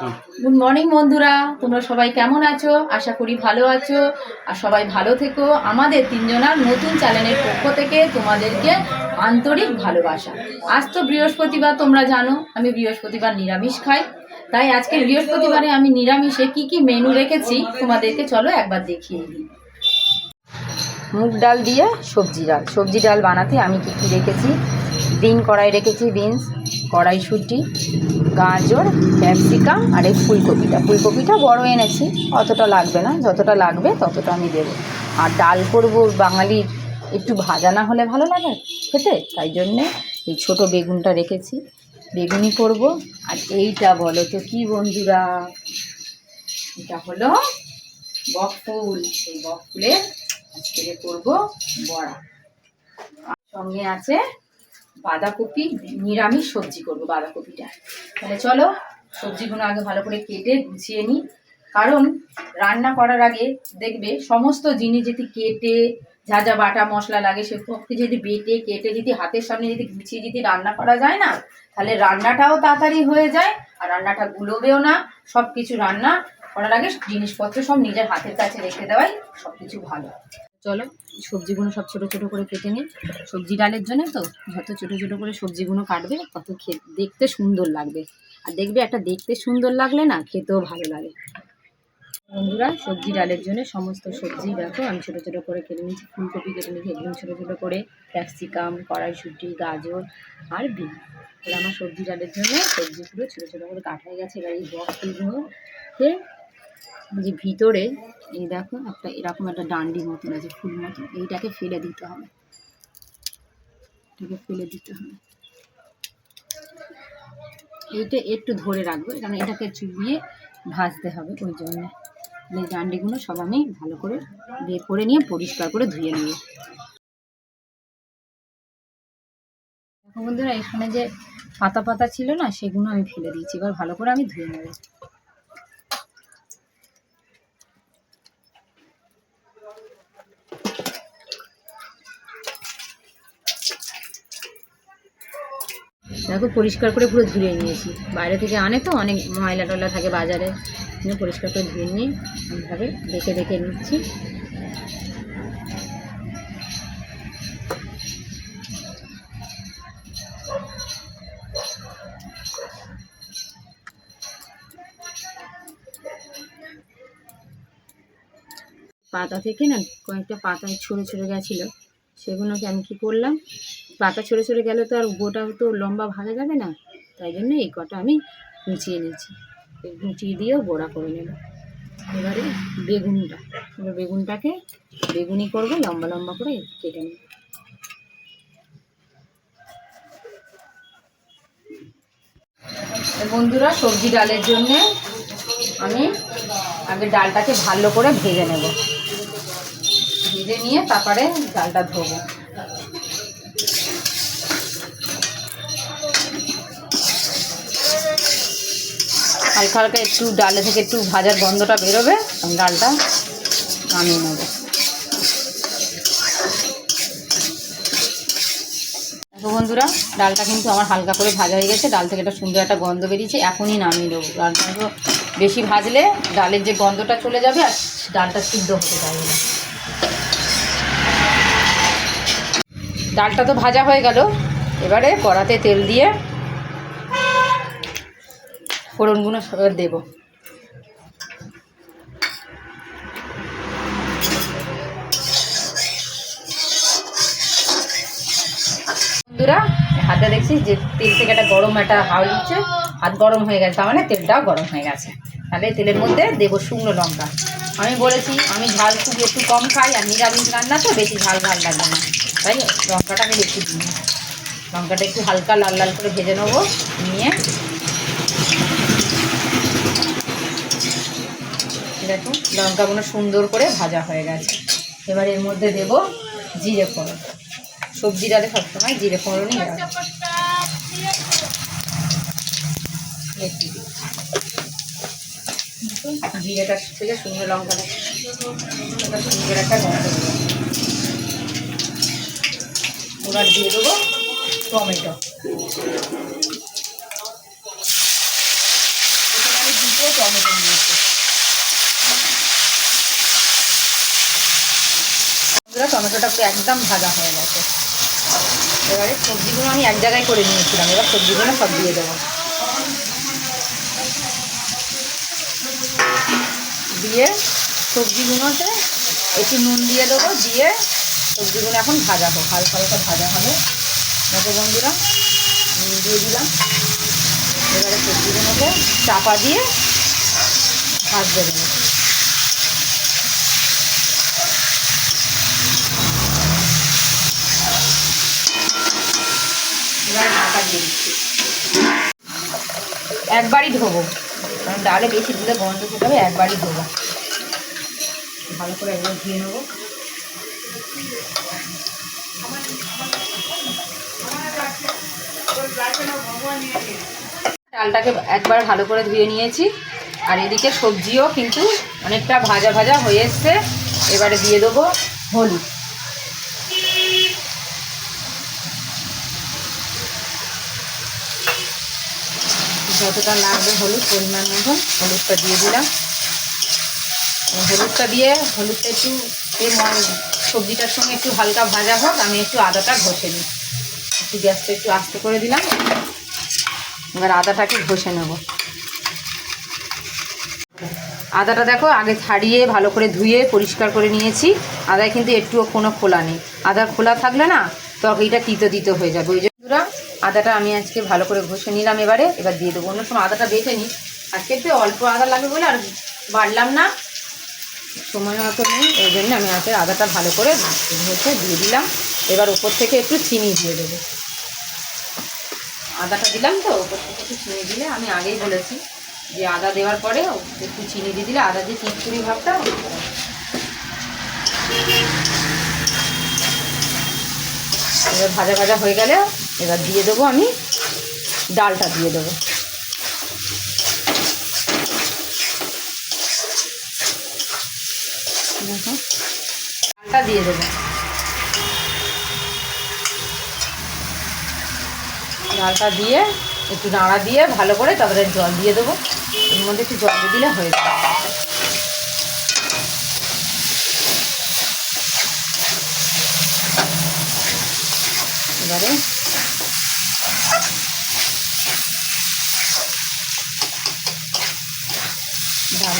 Good morning বন্ধুরা। তোমরা সবাই কেমন আছো? আশা করি ভালো আছো। আর সবাই ভালো থেকো। আমাদের তিনজনার নতুন চ্যানেলের পক্ষ থেকে তোমাদেরকে আন্তরিক ভালোবাসা। আজ তো বৃহস্পতিবার, তোমরা জানো, আমি বৃহস্পতিবার নিরামিষ খাই। তাই আজকে বৃহস্পতিবারে আমি নিরামিষে কি কি মেনু রেখেছি, তোমাদেরকে চলো একবার দেখিয়ে দিই। মুগ ডাল দিয়ে সবজি ডাল। সবজি ডাল বানাতে আমি কি কি রেখেছি? বিন কড়াই রেখেছি, বিনস। কড়াইশুঁটি, গাজর, ক্যাপসিকাম আর এই ফুলকপিটা। ফুলকপিটা বড় এনেছি, অতটা লাগবে না, যতটা লাগবে ততটা আমি দেবো। আর ডাল করব বাঙালির, একটু ভাজা না হলে ভালো লাগে খেতে, তাই জন্যে এই ছোট বেগুনটা রেখেছি। বেগুনি করব, আর এইটা বলো তো কি বন্ধুরা? এটা হলো বক বকফুল এই বকফুলের আজকে করব বড়া। সঙ্গে আছে বাঁধাকপি, নিরামিষ সবজি করব বাঁধাকপিটা। তাহলে চলো, সবজিগুলো আগে ভালো করে কেটে গুছিয়ে নিই। কারণ রান্না করার আগে দেখবে সমস্ত জিনিস যদি কেটে, যা যা বাটা মশলা লাগে সে সবকে যদি বেটে, কেটে যদি হাতের সামনে যদি গুছিয়ে যদি রান্না করা যায় না, তাহলে রান্নাটাও তাড়াতাড়ি হয়ে যায়, আর রান্নাটা গুলোবেও না। সব কিছু রান্না করার আগে জিনিসপত্র সব নিজের হাতের কাছে রেখে দেওয়াই সব কিছু ভালো। চলো সবজিগুলো সব ছোটো ছোটো করে কেটে নিই। সবজি ডালের জন্য তো, যত ছোটো ছোটো করে সবজিগুলো কাটবে, তত দেখতে সুন্দর লাগবে। আর দেখবে একটা দেখতে সুন্দর লাগলে না, খেতেও ভালো লাগে। বন্ধুরা, সবজি ডালের জন্য সমস্ত সবজি দেখো, আমি ছোটো ছোটো করে কেটে নিচ্ছি ফুলকপি কেটে নিচ্ছি একদম ছোটো ছোটো করে, ক্যাপসিকাম, কড়াইশুঁটি, গাজর আর বিন। তাহলে আমার সবজি ডালের জন্য সবজিগুলো ছোটো ছোটো করে কাটা গেছে, এবার এই বক্সগুলোতে যে ভিতরে, এই দেখো একটা এরকম একটা ডান্ডি মতন আছে, ফুল মতন। এইটাকে ফেলে দিতে হবে। এটাকে ফেলে দিতে হবে। এইটা একটু ধরে রাখব, কারণ এটাকে চুবিয়ে ভাজতে হবে ওই জন্য। এই ডান্ডিগুলো সব আমি ভালো করে বের করে নিয়ে পরিষ্কার করে ধুয়ে দেখো বন্ধুরা, এখানে যে পাতা পাতা ছিল না, সেগুলো আমি ফেলে দিয়েছি। এবার ভালো করে আমি ধুয়ে নেব। দেখো পরিষ্কার করে পুরো ধুয়ে নিয়েছি। বাইরে থেকে আনে তো, অনেক ময়লা টয়লা থাকে বাজারে। পরিষ্কার করে ধুয়ে নিয়ে এইভাবে দেখে দেখে নিচ্ছি। পাতা থেকে না, কয়েকটা পাতায় ছড়ে ছড়ে গেছিল। সেগুলোকে আমি কী করলাম? পাতা ছড়ে ছড়ে গেলে তো আর গোটা তো লম্বা ভাজা যাবে না। তাই জন্য এই কটা আমি গুছিয়ে নিয়েছি। গুছিয়ে দিয়েও বড়া করে নেব। এবারে বেগুনটা। এবার বেগুনটাকে বেগুনি করব, লম্বা লম্বা করে কেটে নেব। বন্ধুরা, সবজি ডালের জন্যে আমি আগে ডালটাকে ভালো করে ভেজে নেব। ভেজে নিয়ে তারপরে ডালটা ধোবো। হালকা হালকা একটু ডালে থেকে একটু ভাজার গন্ধটা বেরোবে, আমি ডালটা নামিয়ে নেব। বন্ধুরা, ডালটা কিন্তু আমার হালকা করে ভাজা হয়ে গেছে, ডাল থেকে একটা সুন্দর একটা গন্ধ বেরিয়েছে, এখনই নামিয়ে দেবো ডালটা বেশি ভাজলে ডালের যে গন্ধটা চলে যাবে আর ডালটা সিদ্ধ হতে পারবে না। ডালটা তো ভাজা হয়ে গেল, এবারে কড়াতে তেল দিয়ে ফোড়নগুলো দেবো। বন্ধুরা, হাতে দেখছি যে তেল থেকে একটা গরম একটা হাওয়া উঠছে। হাত গরম হয়ে গেছে, তার মানে তেলটাও গরম হয়ে গেছে। তাহলে তেলের মধ্যে দেবো শুকনো লঙ্কা। আমি বলেছি, আমি ঝাল খুব একটু কম খাই, আর নিরামিষ রান্না তো বেশি ঝাল ঝাল লাগবে না। তাই লঙ্কাটা আমি বেশি দিই। লঙ্কাটা একটু হালকা লাল লাল করে ভেজে নেব, নিয়ে দেখো লঙ্কাগুলো সুন্দর করে ভাজা হয়ে গেছে এবার এর মধ্যে দেব জিরে ফোড়ন সবজি ডালে সবসময় জিরে ফোড়নই দিই। জিরেটা থেকে শুকনো লঙ্কাটা সুন্দর একটা গন্ধ। এবার দিয়ে দেবো টমেটো এখানে আমি দুটো টমেটো নিয়েছি বন্ধুরা টমেটোটা পুরো একদম ভাজা হয়ে গেছে। এবারে সবজিগুলো আমি এক জায়গায় করে নিয়েছিলাম, এবার সবজিগুলো সব দিয়ে দেবো। দিয়ে সবজিগুলোতে একটু নুন দিয়ে দেবো, দিয়ে সবজিগুলো এখন ভাজা হোক, হালকা হালকা ভাজা হবে। দেখো বন্ধুরা, নুন দিয়ে দিলাম। এবারে সবজিগুলোকে চাপা দিয়ে ভাজতে দেবো এবারে ঢাকা দিয়ে দিচ্ছি একবারই ধোবো। কারণ ডালে বেশি দিলে গন্ধ হবে, একবারই ধোবো। ভালো করে একবার ধুয়ে নেব। ডালটাকে একবার ভালো করে ধুয়ে নিয়েছি। আর এদিকে সবজিও কিন্তু অনেকটা ভাজা ভাজা হয়ে এসছে। এবারে দিয়ে দেবো হলুদ। যতটা লাগবে হলুদ পরিমাণ মতন, হলুদটা দিয়ে দিলাম। হলুদটা দিয়ে, হলুদটা একটু সবজিটার সঙ্গে একটু হালকা ভাজা হোক, আমি একটু আদাটা ঘষে নিই। একটু গ্যাসটা একটু আস্তে করে দিলাম। এবার আদাটাকে ঘষে নেব। আদাটা দেখো আগে ছাড়িয়ে ভালো করে ধুয়ে পরিষ্কার করে নিয়েছি। আদায় কিন্তু একটুও কোনো খোলা নেই। আদার খোলা থাকলে না তরকারিটা তিতো তিতো হয়ে যাবে। ওই জন্য আদাটা আমি আজকে ভালো করে ঘষে নিলাম এবারে, এবার দিয়ে দেবো। অন্য সময় আদাটা বেটে নিই। আজকে একটু অল্প আদা লাগবে বলে আর বাড়লাম না। সময় মতো নেই, এই জন্য আমি আজকে আদাটা ভালো করে ঘষে দিয়ে দিলাম। এবার ওপর থেকে একটু চিনি দিয়ে দেবো। আদাটা দিলাম তো ওপর থেকে একটু চিনি দিলে আমি আগেই বলেছি যে আদা দেওয়ার পরে একটু চিনি দিয়ে দিলে আদা যে চিটকুড়ি ভাবটা এবার ভাজা ভাজা হয়ে গেলে এবার দিয়ে দেবো আমি ডালটা দিয়ে দেবো। ডালটা দিয়ে দেবো। ডালটা দিয়ে একটু নাড়া দিয়ে ভালো করে তারপরে জল দিয়ে দেবো। এর মধ্যে একটু জল দিলে হয়ে যাবে। এবারে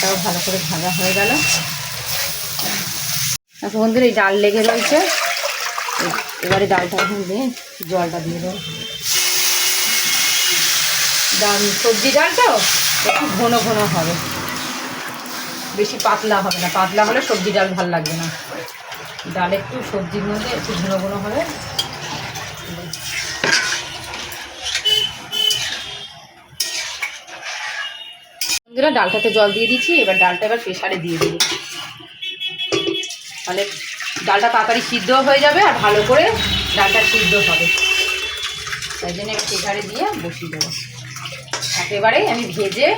ডালটাও ভালো করে ভাজা হয়ে গেল। আচ্ছা বন্ধুরা এই ডাল লেগে রয়েছে। এবারে ডালটা এখন দিয়ে জলটা দিয়ে দেবো। ডাল, সবজি ডালটাও একটু ঘন ঘন হবে। বেশি পাতলা হবে না। পাতলা হলে সবজি ডাল ভালো লাগবে না। ডাল একটু সবজির মধ্যে একটু ঘন ঘন হবে। বন্ধুরা ডালটাতে জল দিয়ে দিচ্ছি, এবার ডালটা এবার প্রেশারে দিয়ে দেবো। তাহলে ডালটা তাড়াতাড়ি সিদ্ধ হয়ে যাবে আর ভালো করে ডালটা সিদ্ধ হবে। তাই জন্য এবার প্রেশারে দিয়ে বসিয়ে দেবো। একেবারেই আমি ভেজে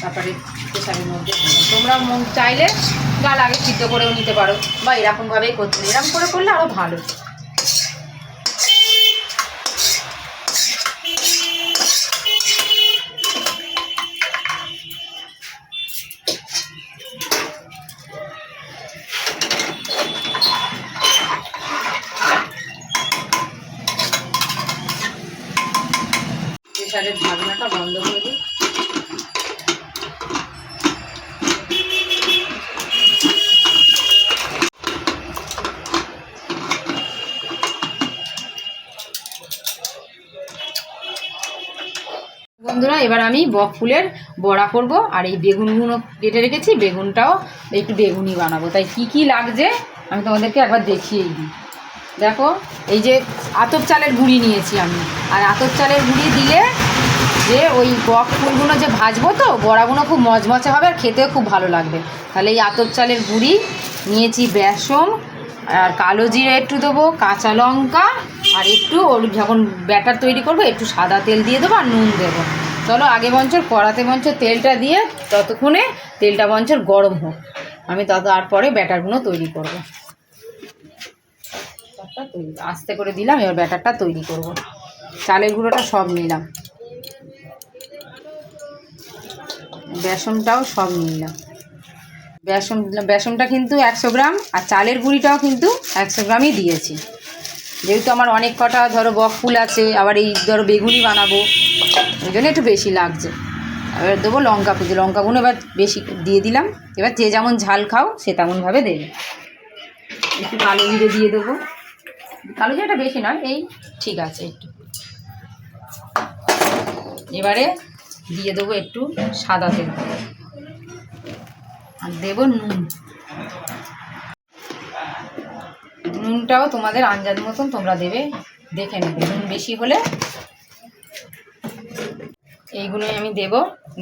তারপরে প্রেশারের মধ্যে তোমরা মন চাইলে ডাল আগে সিদ্ধ করেও নিতে পারো বা এরকমভাবেই করতে এরকম করে করলে আরও ভালো। এবার আমি বক ফুলের বড়া করব, আর এই বেগুনগুলো কেটে রেখেছি, বেগুনটাও একটু বেগুনি বানাবো। তাই কি কি লাগছে আমি তোমাদেরকে একবার দেখিয়ে দিই। দেখো, এই যে আতপ চালের গুঁড়ি নিয়েছি আমি। আর আতপ চালের গুঁড়ি দিলে যে ওই বক ফুলগুলো যে ভাজবো তো, বড়াগুলো খুব মচমচে হবে আর খেতেও খুব ভালো লাগবে। তাহলে এই আতপ চালের গুঁড়ি নিয়েছি বেসন, আর কালো জিরে একটু দেবো, কাঁচা লঙ্কা, আর একটু ওর যখন ব্যাটার তৈরি করব, একটু সাদা তেল দিয়ে দেবো আর নুন দেবো। চলো আগে বঞ্চর কড়াতে বঞ্চর তেলটা দিয়ে ততক্ষণে তেলটা বঞ্চর গরম হোক। আমি তত, আর পরে ব্যাটারগুলো তৈরি করব। তৈরি, আস্তে করে দিলাম, এবার ব্যাটারটা তৈরি করব। চালের গুঁড়োটা সব নিলাম। বেসনটাও সব নিলাম। বেসন, বেসনটা কিন্তু একশো গ্রাম, আর চালের গুঁড়িটাও কিন্তু একশো গ্রামই দিয়েছি। যেহেতু আমার অনেক কটা, ধরো বক ফুল আছে, আবার এই ধরো বেগুনি বানাবো ওই জন্য একটু বেশি লাগছে। এবার দেবো লঙ্কা কুচি, লঙ্কাগুলো এবার বেশি দিয়ে দিলাম। এবার যে যেমন ঝাল খাও, সে তেমনভাবে দেবে। একটু কালো জিরে দিয়ে দেবো। কালো জিরেটা বেশি নয়, এই ঠিক আছে একটু। এবারে দিয়ে দেবো একটু সাদা তেল। আর দেবো নুন। নুনটাও তোমাদের আঞ্জাদ মতন তোমরা দেবে, দেখে নেবে। নুন বেশি হলে এইগুলোই আমি দেব।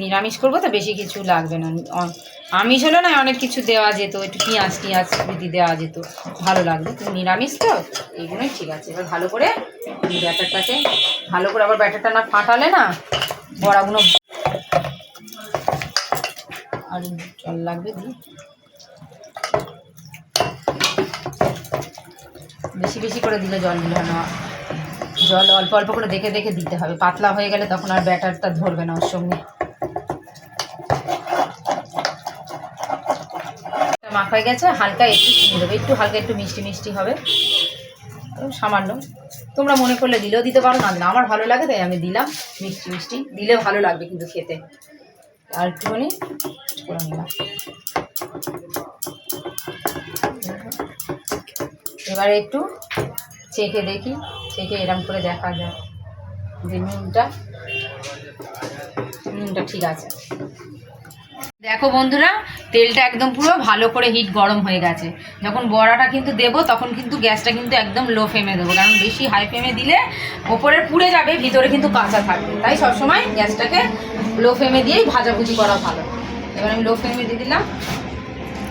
নিরামিষ করব তো বেশি কিছু লাগবে না। আমিষ হলে না অনেক কিছু দেওয়া যেত, একটু পেঁয়াজ টিয়াজ যদি দেওয়া যেত, ভালো লাগবে। কিন্তু নিরামিষ তো এইগুলোই ঠিক আছে। এবার ভালো করে ব্যাটারটাকে, ভালো করে আবার ব্যাটারটা না ফাটালে না বড়াগুলো আর জল লাগবে দিয়ে বেশি বেশি করে দিলে জল দিলে না জল অল্প অল্প করে দেখে দেখে দিতে হবে। পাতলা হয়ে গেলে তখন আর ব্যাটারটা ধরবে না ওর সঙ্গে। মাখা হয়ে গেছে, হালকা একটু চিনি দেবে। একটু হালকা একটু মিষ্টি মিষ্টি হবে। সামান্য। তোমরা মনে করলে দিলেও দিতে পারো, না আমার ভালো লাগে, তাই আমি দিলাম মিষ্টি মিষ্টি। দিলে ভালো লাগবে কিন্তু খেতে। আর একটুখানি করে নিলাম। এবারে একটু চেখে দেখি, চেখে এরম করে দেখা যায় যে নুনটা নুনটা ঠিক আছে। দেখো বন্ধুরা, তেলটা একদম পুরো ভালো করে হিট গরম হয়ে গেছে। যখন বড়াটা কিন্তু দেবো, তখন কিন্তু গ্যাসটা কিন্তু একদম লো ফ্লেমে দেবো। কারণ বেশি হাই ফ্লেমে দিলে ওপরে পুড়ে যাবে, ভিতরে কিন্তু কাঁচা থাকবে। তাই সবসময় গ্যাসটাকে লো ফ্লেমে দিয়েই ভাজাভুজি করা ভালো। এবার আমি লো ফ্লেমে দিয়ে দিলাম।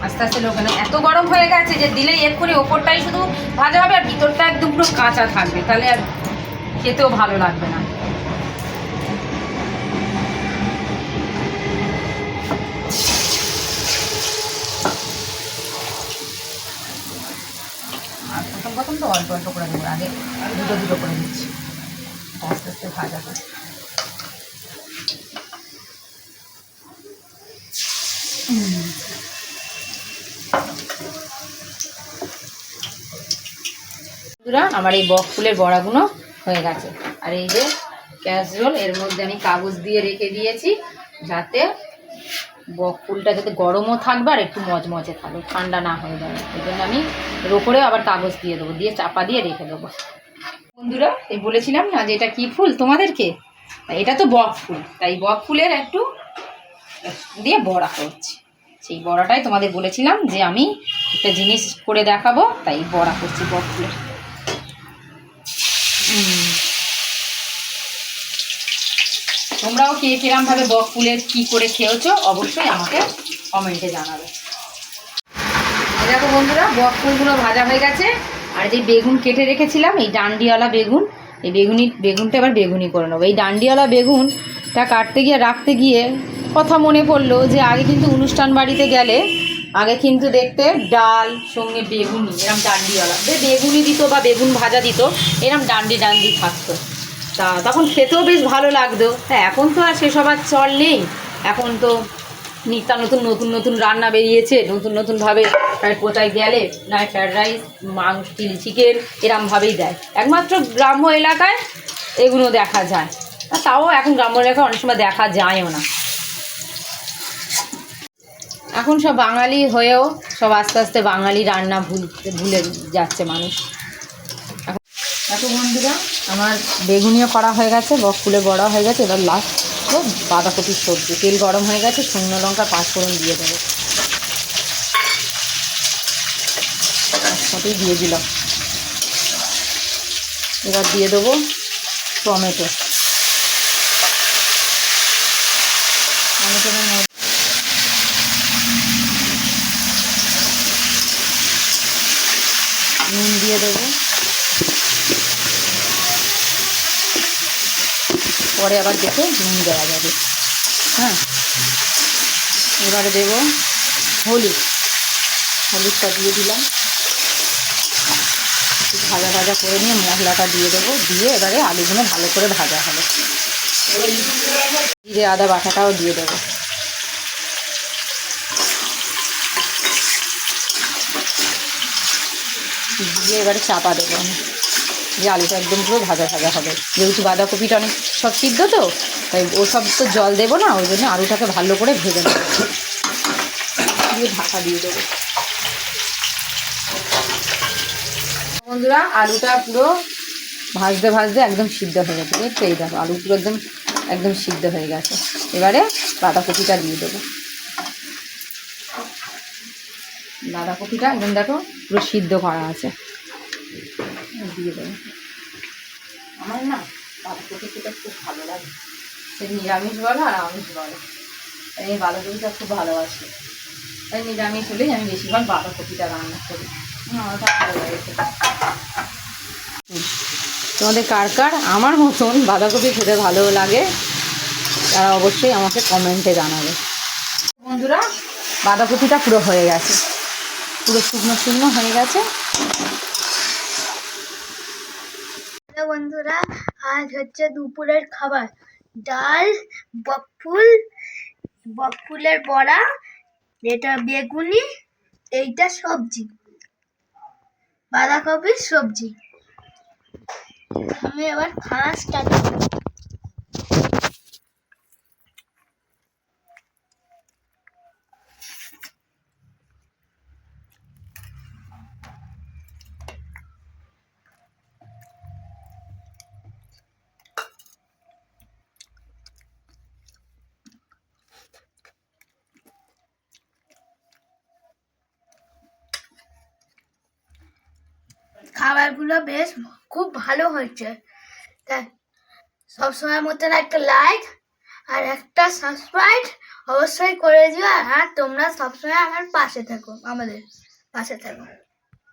আস্তে আস্তে লো ফ্লেমে এত গরম হয়ে গেছে যে দিলেই এক্ষুনি ওপরটাই শুধু ভাজা হবে আর ভিতরটা একদম পুরো কাঁচা থাকবে। তাহলে আর খেতেও ভালো লাগবে না। প্রথম প্রথম তো অল্প অল্প করে দেবো, আগে দুটো দুটো করে দিচ্ছি। আস্তে আস্তে ভাজা করে। বন্ধুরা, আমার এই বক ফুলের বড়াগুলো হয়ে গেছে। আর এই যে ক্যাসরোল এর মধ্যে আমি কাগজ দিয়ে রেখে দিয়েছি, যাতে বক ফুলটা যাতে গরমও থাকবে আর একটু মজমজে থাকবে, ঠান্ডা না হয়ে যাবে এই জন্য আমি ওপরে আবার কাগজ দিয়ে দেবো, দিয়ে চাপা দিয়ে রেখে দেবো। বন্ধুরা এই বলেছিলাম না যে এটা কী ফুল তোমাদেরকে? এটা তো বক ফুল, তাই বক ফুলের একটু দিয়ে বড়া করছি। সেই বড়াটাই তোমাদের বলেছিলাম যে আমি একটা জিনিস করে দেখাবো, তাই বড়া করছি বক ফুলের। কে কিরম ভাবে বক ফুলের কি করে খেয়েছো, অবশ্যই আমাকে কমেন্টে জানাবে। দেখো বন্ধুরা, বক ফুলগুলো ভাজা হয়ে গেছে। আর যে বেগুন কেটে রেখেছিলাম, এই ডান্ডিওয়ালা বেগুন, এই বেগুনি, বেগুনটা এবার বেগুনি করে নেব। এই ডান্ডিওয়ালা বেগুনটা কাটতে গিয়ে, রাখতে গিয়ে কথা মনে পড়ল যে আগে কিন্তু অনুষ্ঠান বাড়িতে গেলে, আগে কিন্তু দেখতে ডাল, সঙ্গে বেগুনি, এরম ডান্ডিওয়ালা। বেগুনি দিত বা বেগুন ভাজা দিত, এরম ডান্ডি ডান্ডি থাকতো। তা তখন খেতেও বেশ ভালো লাগতো। হ্যাঁ এখন তো আর সেসব আর চল নেই। এখন তো নিত্য নতুন নতুন নতুন রান্না বেরিয়েছে, নতুন নতুনভাবে কোথায় গেলে, না ফ্রায়েড রাইস, মাংস, চিলি চিকেন এরমভাবেই দেয়। একমাত্র গ্রাম্য এলাকায় এগুলো দেখা যায়। তাও এখন গ্রাম্য এলাকায় অনেক সময় দেখা যায়ও না। এখন সব বাঙালি হয়েও সব আস্তে আস্তে বাঙালি রান্না ভুল, ভুলে যাচ্ছে মানুষ। এখন বন্ধুরা আমার বেগুনিও করা হয়ে গেছে, বক ফুলে বড়া হয়ে গেছে, এবার লাস্ট বাঁধাকপির সবজি। তেল গরম হয়ে গেছে, শুকনো লঙ্কা, পাঁচফোড়ন দিয়ে দেবো। একসাথেই দিয়ে দিলাম। এবার দিয়ে দেবো টমেটো। নুন দিয়ে দেবো। পরে আবার দেখে নুন দেওয়া যাবে। হ্যাঁ? এবারে দেব হলুদ। হলুদটা দিয়ে দিলাম। ভাজা ভাজা করে নিয়ে মশলাটা দিয়ে দেবো। দিয়ে এবারে আলুগুলো ভালো করে ভাজা হবে। জিরে, আদা, বাটাটাও দিয়ে দেবো। দিয়ে এবারে চাপা দেবো আমি। যে আলুটা একদম পুরো ভাজা ভাজা হবে। যেহেতু বাঁধাকপিটা অনেক সব সিদ্ধ তো, তাই ও সব তো জল দেবো না, ওই জন্য আলুটাকে ভালো করে ভেজে নেব। দিয়ে ঢাকা দিয়ে দেবো। বন্ধুরা, আলুটা পুরো ভাজতে ভাজতে একদম সিদ্ধ হয়ে গেছে। বুঝছ এই দেখো, আলু পুরো একদম একদম সিদ্ধ হয়ে গেছে। এবারে বাঁধাকপিটা দিয়ে দেবো। বাঁধাকপিটা একদম দেখো পুরো সিদ্ধ করা আছে। দিয়ে দেবো আমার না বাঁধাকপি খেতে খুব ভালো লাগে। সে নিরামিষ বলো আর আমিষ বলো। তাই আমি বাঁধাকপিটা খুব ভালোবাসি। তাই নিরামিষ হলেই আমি বেশিরভাগ বাঁধাকপিটা রান্না করি। আমার ভালো লাগে। তোমাদের কার কার আমার মতন বাঁধাকপি খেতে ভালো লাগে তারা অবশ্যই আমাকে কমেন্টে জানাবে। বন্ধুরা বাঁধাকপিটা পুরো হয়ে গেছে। পুরো শুকনো শুকনো হয়ে গেছে। বন্ধুরা, আজ হচ্ছে দুপুরের খাবার। ডাল, বকফুল, বকফুলের বড়া, এটা বেগুনি, এইটা সবজি, বাঁধাকপির সবজি। আমি এবার খাওয়া স্টার্ট খাবারগুলো বেশ খুব ভালো হয়েছে। তা সবসময় মতন একটা লাইক আর একটা সাবস্ক্রাইব অবশ্যই করে দিও। আর তোমরা সবসময় আমার পাশে থাকো, আমাদের পাশে থাকো।